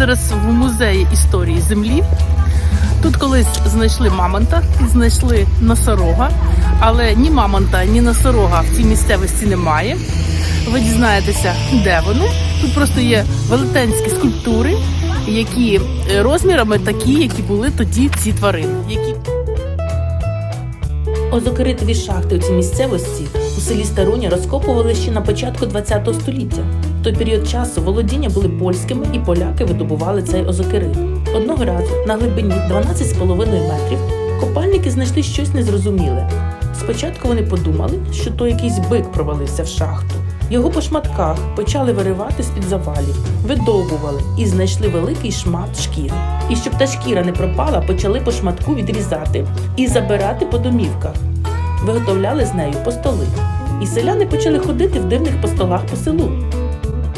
зараз в музеї історії землі. Тут колись знайшли мамонта і знайшли носорога, але ні мамонта, ні носорога в цій місцевості немає. Ви дізнаєтеся, де вони. Тут просто є велетенські скульптури, які е, розмірами такі, які були тоді ці тварини. Які... Озокеритові шахти у цій місцевості у селі Старуня розкопували ще на початку ХХ століття. В той період часу володіння були польськими, і поляки видобували цей озокерит. Одного разу на глибині 12,5 метрів копальники знайшли щось незрозуміле. Спочатку вони подумали, що то якийсь бик провалився в шахту. Його по шматках почали виривати з-під завалів, видовбували і знайшли великий шмат шкіри. І щоб та шкіра не пропала, почали по шматку відрізати і забирати по домівках. Виготовляли з нею постоли. І селяни почали ходити в дивних постолах по селу.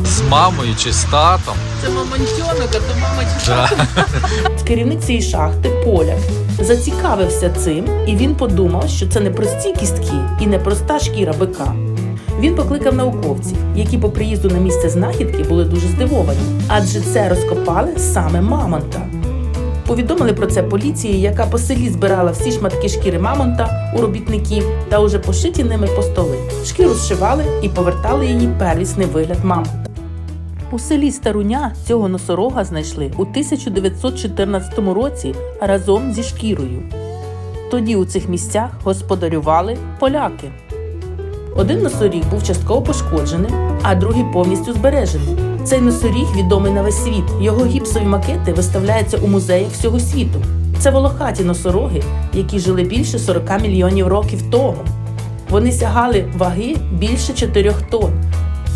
З мамою чи з татом. Це мамонтьонок, а то мама Да. Керівник цієї шахти поляк зацікавився цим, і він подумав, що це не прості кістки і не проста шкіра бика. Він покликав науковців, які по приїзду на місце знахідки були дуже здивовані, адже це розкопали саме мамонта. Повідомили про це поліції, яка по селі збирала всі шматки шкіри мамонта у робітників та уже пошиті ними постоли. Шкіру зшивали і повертали її первісний вигляд мамонта. У селі Старуня цього носорога знайшли у 1914 році разом зі шкірою. Тоді у цих місцях господарювали поляки. Один носоріг був частково пошкодженим, а другий повністю збережений. Цей носоріг відомий на весь світ. Його гіпсові макети виставляються у музеях всього світу. Це волохаті носороги, які жили більше 40 мільйонів років тому. Вони сягали ваги більше 4 тонн,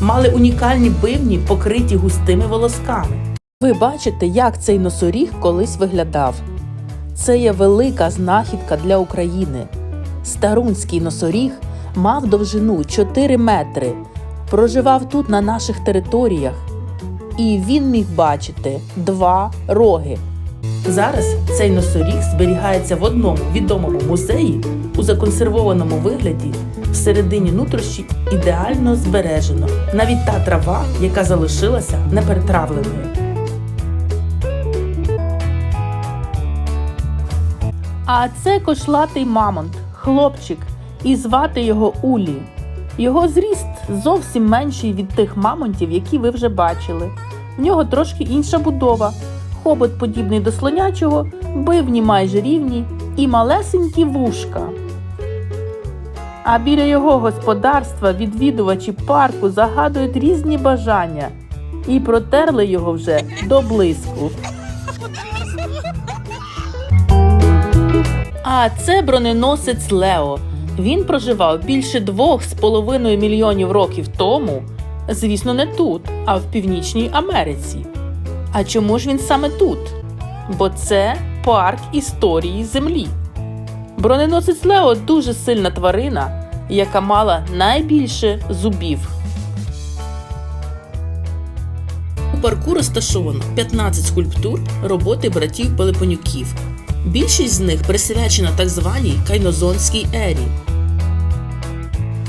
мали унікальні бивні, покриті густими волосками. Ви бачите, як цей носоріг колись виглядав. Це є велика знахідка для України. Старунський носоріг мав довжину 4 метри, проживав тут на наших територіях, і він міг бачити два роги. Зараз цей носоріг зберігається в одному відомому музеї у законсервованому вигляді. Всередині нутрощі ідеально збережено. Навіть та трава, яка залишилася неперетравленою. А це кошлатий мамонт, хлопчик, і звати його Улі. Його зріст зовсім менший від тих мамонтів, які ви вже бачили. В нього трошки інша будова. Хобот подібний до слонячого, бивні майже рівні і малесенькі вушка. А біля його господарства відвідувачі парку загадують різні бажання і протерли його вже до блиску. А це броненосець Лео. Він проживав більше двох з половиною мільйонів років тому. Звісно, не тут, а в Північній Америці. А чому ж він саме тут? Бо це парк історії Землі. Броненосець Лео дуже сильна тварина, яка мала найбільше зубів. У парку розташовано 15 скульптур роботи братів Пелепонюків. Більшість з них присвячена так званій кайнозонській ері.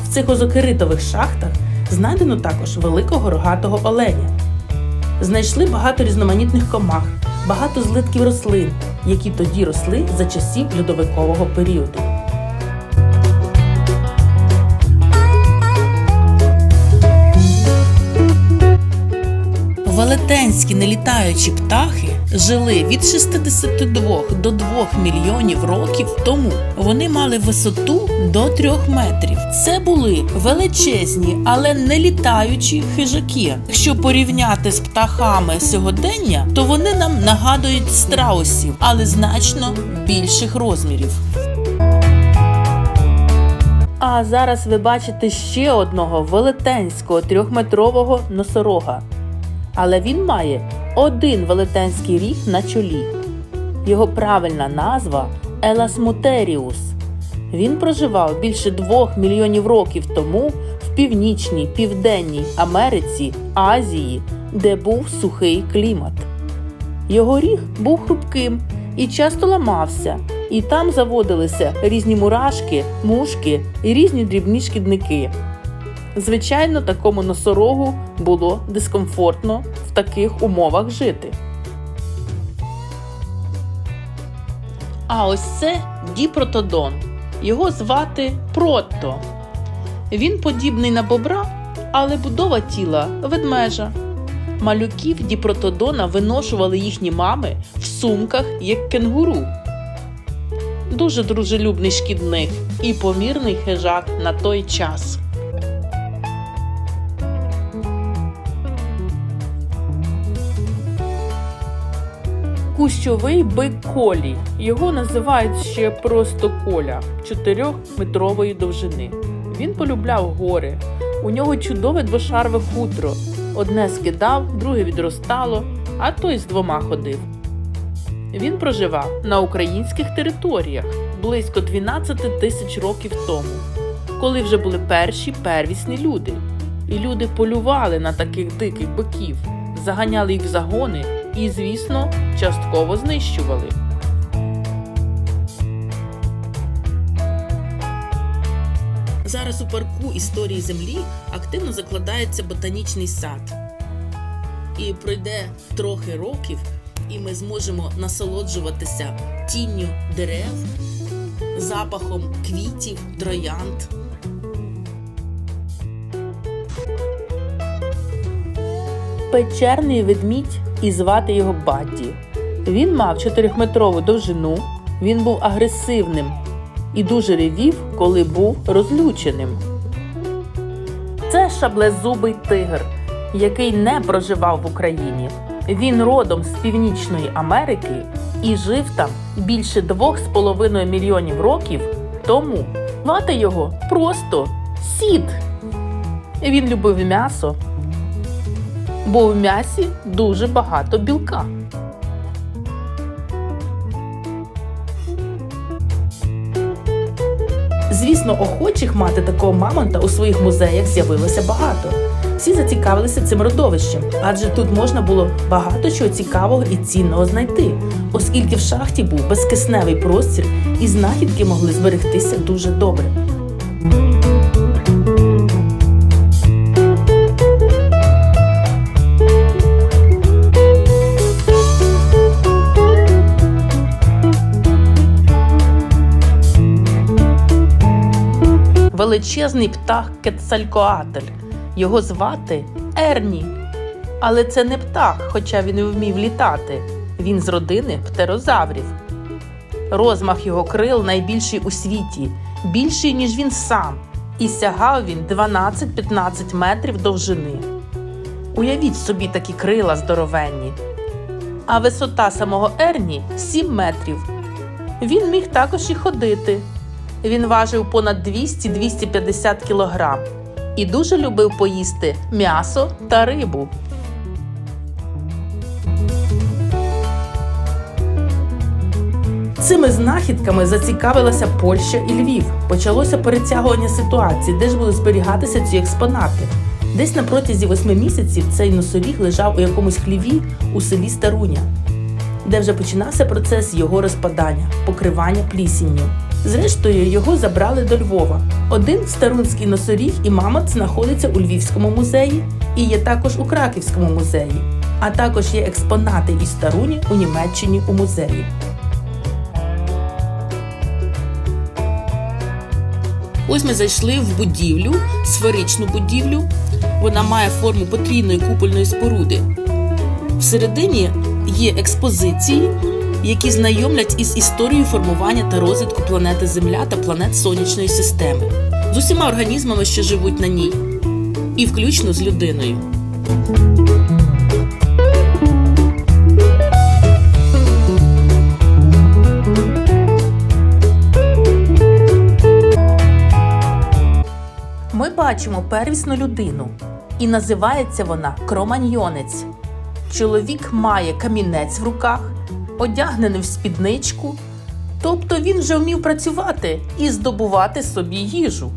В цих озокеритових шахтах знайдено також великого рогатого оленя. Знайшли багато різноманітних комах, багато злитків рослин, які тоді росли за часів льодовикового періоду. Велетенські нелітаючі птахи жили від 62 до 2 мільйонів років тому. Вони мали висоту до 3 метрів. Це були величезні, але не літаючі хижаки. Якщо порівняти з птахами сьогодення, то вони нам нагадують страусів, але значно більших розмірів. А зараз ви бачите ще одного велетенського трьохметрового носорога. Але він має один велетенський ріг на чолі. Його правильна назва Еласмутеріус. Він проживав більше двох мільйонів років тому в північній, південній Америці, Азії, де був сухий клімат. Його ріг був хрупким і часто ламався, і там заводилися різні мурашки, мушки і різні дрібні шкідники. Звичайно, такому носорогу було дискомфортно в таких умовах жити. А ось це Діпротодон. Його звати Прото. Він подібний на бобра, але будова тіла ведмежа. Малюків Діпротодона виношували їхні мами в сумках як кенгуру. Дуже дружелюбний шкідник і помірний хижак на той час. Кущовий бик колі. Його називають ще просто коля 4-метрової довжини. Він полюбляв гори. У нього чудове двошарове хутро. Одне скидав, друге відростало, а той з двома ходив. Він проживав на українських територіях близько 12 тисяч років тому, коли вже були перші первісні люди. І люди полювали на таких диких биків, заганяли їх в загони і, звісно, частково знищували. Зараз у парку історії землі активно закладається ботанічний сад. І пройде трохи років, і ми зможемо насолоджуватися тінню дерев, запахом квітів, троянд. Печерний ведмідь і звати його Бадді. Він мав 4-метрову довжину, він був агресивним і дуже ревів, коли був розлюченим. Це шаблезубий тигр, який не проживав в Україні. Він родом з Північної Америки і жив там більше 2,5 мільйонів років тому. Звати його просто сід. Він любив м'ясо, бо в м'ясі дуже багато білка. Звісно, охочих мати такого мамонта у своїх музеях з'явилося багато. Всі зацікавилися цим родовищем, адже тут можна було багато чого цікавого і цінного знайти, оскільки в шахті був безкисневий простір і знахідки могли зберегтися дуже добре. Величезний птах Кецалькоатль. Його звати Ерні. Але це не птах, хоча він і вмів літати. Він з родини птерозаврів. Розмах його крил найбільший у світі, більший, ніж він сам, і сягав він 12-15 метрів довжини. Уявіть собі такі крила здоровенні. А висота самого Ерні 7 метрів. Він міг також і ходити. Він важив понад 200-250 кілограм і дуже любив поїсти м'ясо та рибу. Цими знахідками зацікавилася Польща і Львів. Почалося перетягування ситуації, де ж будуть зберігатися ці експонати. Десь на протязі восьми місяців цей носоріг лежав у якомусь хліві у селі Старуня, де вже починався процес його розпадання, покривання плісінню. Зрештою, його забрали до Львова. Один старунський носоріг і мамонт знаходиться у Львівському музеї і є також у Краківському музеї, а також є експонати із Старуні у Німеччині у музеї. Ось ми зайшли в будівлю, сферичну будівлю. Вона має форму потрійної купольної споруди. Всередині є експозиції, які знайомлять із історією формування та розвитку планети Земля та планет Сонячної системи, з усіма організмами, що живуть на ній, і включно з людиною. Ми бачимо первісну людину, і називається вона кроманьйонець. Чоловік має камінець в руках, одягнений в спідничку, тобто він вже вмів працювати і здобувати собі їжу.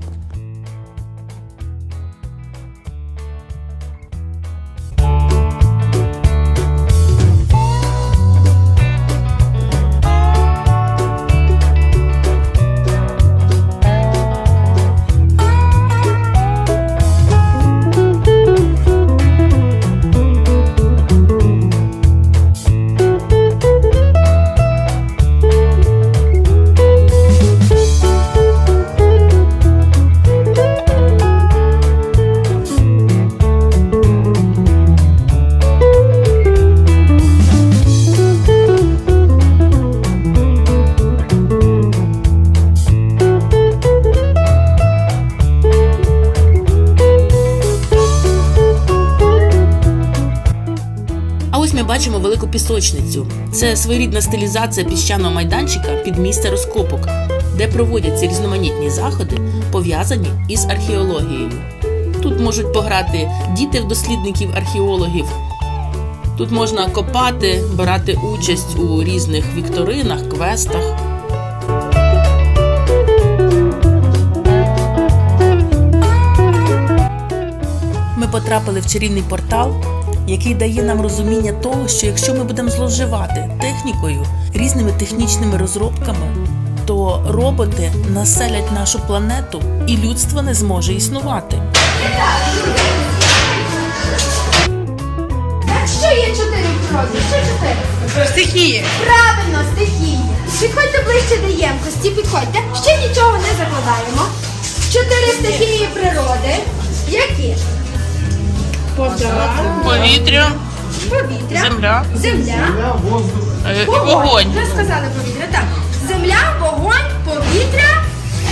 Бачимо велику пісочницю. Це своєрідна стилізація піщаного майданчика під місце розкопок, де проводяться різноманітні заходи, пов'язані із археологією. Тут можуть пограти діти в дослідників археологів. Тут можна копати, брати участь у різних вікторинах, квестах. Ми потрапили в чарівний портал, який дає нам розуміння того, що якщо ми будемо зловживати технікою, різними технічними розробками, то роботи населять нашу планету і людство не зможе існувати. Що є чотири в природі? Що чотири? Стихії. Правильно, стихії. Підходьте ближче до ємкості, підходьте. Ще нічого не закладаємо. Чотири стихії природи. Які? Вода, Повітря, повітря, земля, земля, е, вогонь. Вже сказали повітря. Так. Земля, вогонь, повітря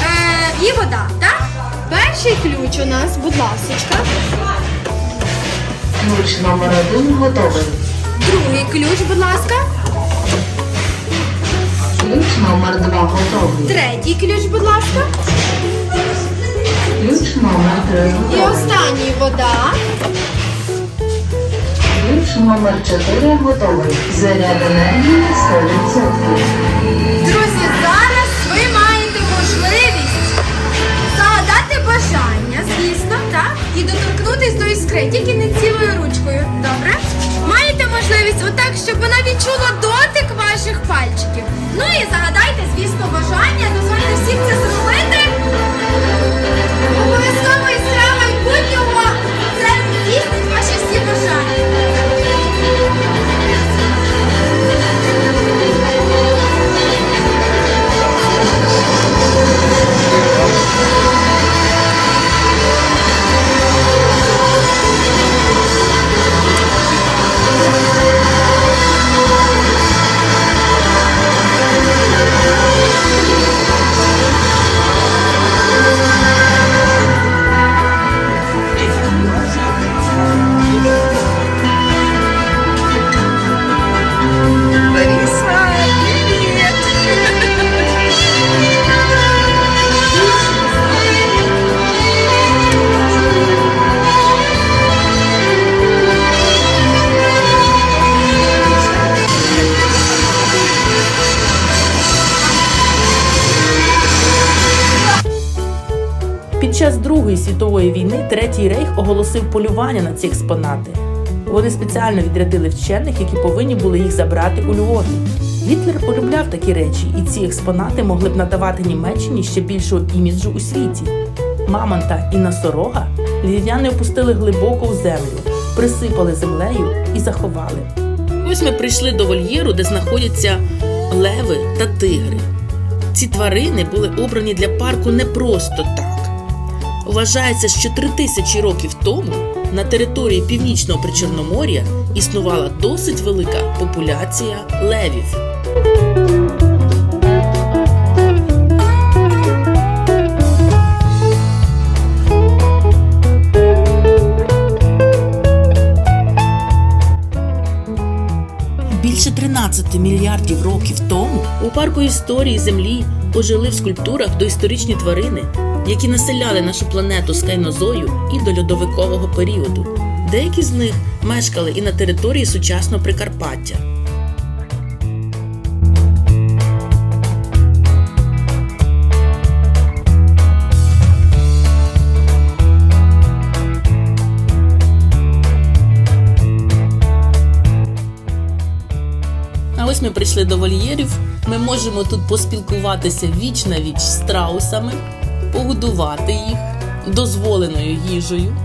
е, і вода. Так? Перший ключ у нас, будь ласочка. Ключ номер один готовий. Другий ключ, будь ласка. Ключ номер два готовий. Третій ключ, будь ласка. Ключ номер три І останній вода. Ключ номер чотири готовий. Заряд енергії 100%. Друзі, зараз ви маєте можливість загадати бажання, звісно, так? І доторкнутись до іскри, тільки не цілою ручкою. Добре? Маєте можливість отак, щоб вона відчула дотик ваших пальчиків. Ну і загадайте, звісно, бажання, дозвольте всім це зробити. Thank you. Третій рейх оголосив полювання на ці експонати. Вони спеціально відрядили вчених, які повинні були їх забрати у Львові. Гітлер полюбляв такі речі, і ці експонати могли б надавати Німеччині ще більшого іміджу у світі. Мамонта і носорога львів'яни опустили глибоко в землю, присипали землею і заховали. Ось ми прийшли до вольєру, де знаходяться леви та тигри. Ці тварини були обрані для парку не просто так. Вважається, що три тисячі років тому на території північного причорномор'я існувала досить велика популяція левів. Більше 13 мільярдів років тому у парку історії Землі ожили в скульптурах доісторичні тварини, які населяли нашу планету з кайнозою і до льодовикового періоду. Деякі з них мешкали і на території сучасного Прикарпаття. А ось ми прийшли до вольєрів. Ми можемо тут поспілкуватися віч на віч страусами, погодувати їх дозволеною їжею.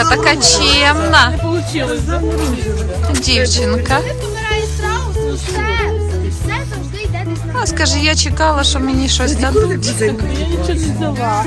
Дівчинка така чемна. Дівчинка. А скажи, я чекала, що мені щось дадуть. Я нічого не взяла.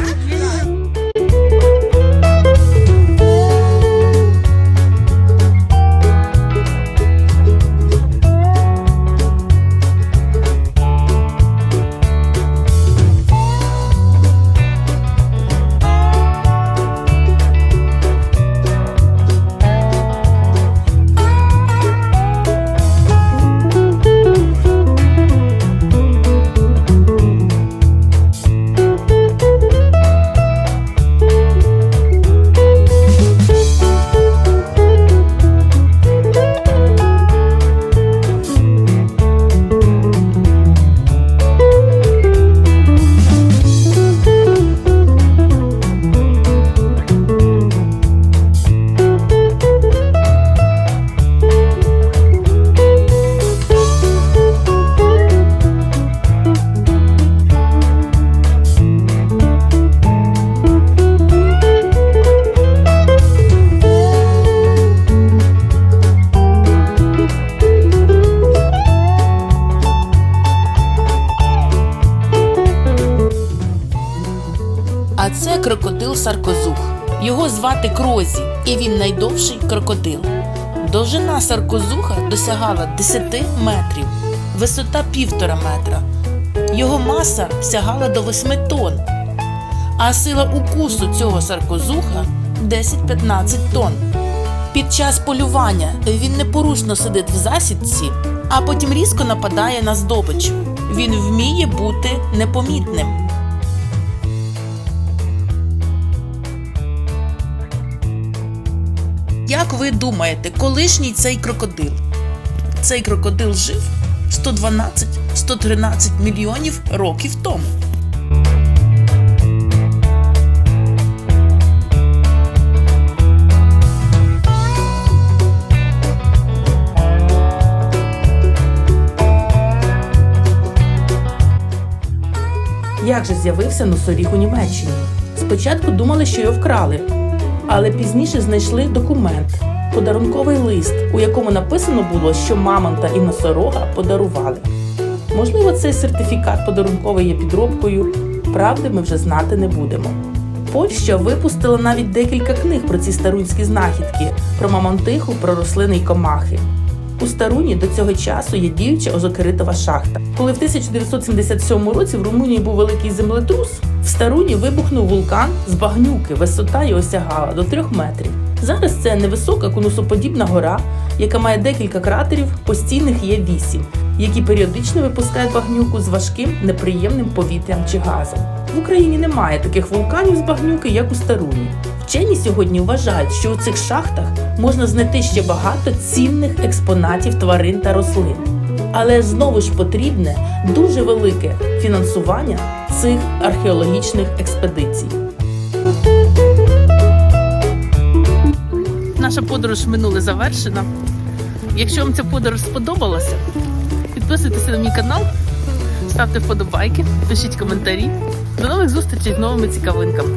А це крокодил Саркозух. Його звати Крозі, і він найдовший крокодил. Довжина саркозуха досягала 10 метрів, висота півтора метра. Його маса сягала до 8 тонн, а сила укусу цього саркозуха 10-15 тонн. Під час полювання він непорушно сидить в засідці, а потім різко нападає на здобич. Він вміє бути непомітним. Як ви думаєте, колишній цей крокодил? Цей крокодил жив 112-113 мільйонів років тому. Як же з'явився носоріг у Німеччині? Спочатку думали, що його вкрали, але пізніше знайшли документ, подарунковий лист, у якому написано було, що мамонта і носорога подарували. Можливо, цей сертифікат подарунковий є підробкою. Правди ми вже знати не будемо. Польща випустила навіть декілька книг про ці старунські знахідки, про мамонтиху, про рослини й комахи. У Старуні до цього часу є діюча озокеритова шахта. Коли в 1977 році в Румунії був великий землетрус, в Старуні вибухнув вулкан з багнюки, висота його сягала до трьох метрів. Зараз це невисока конусоподібна гора, яка має декілька кратерів, постійних є вісім, які періодично випускають багнюку з важким неприємним повітрям чи газом. В Україні немає таких вулканів з багнюки, як у Старуні. Вчені сьогодні вважають, що у цих шахтах можна знайти ще багато цінних експонатів тварин та рослин. Але знову ж потрібне дуже велике фінансування цих археологічних експедицій. Наша подорож минуле завершена. Якщо вам ця подорож сподобалася, підписуйтесь на мій канал, ставте вподобайки, пишіть коментарі. До нових зустрічей з новими цікавинками.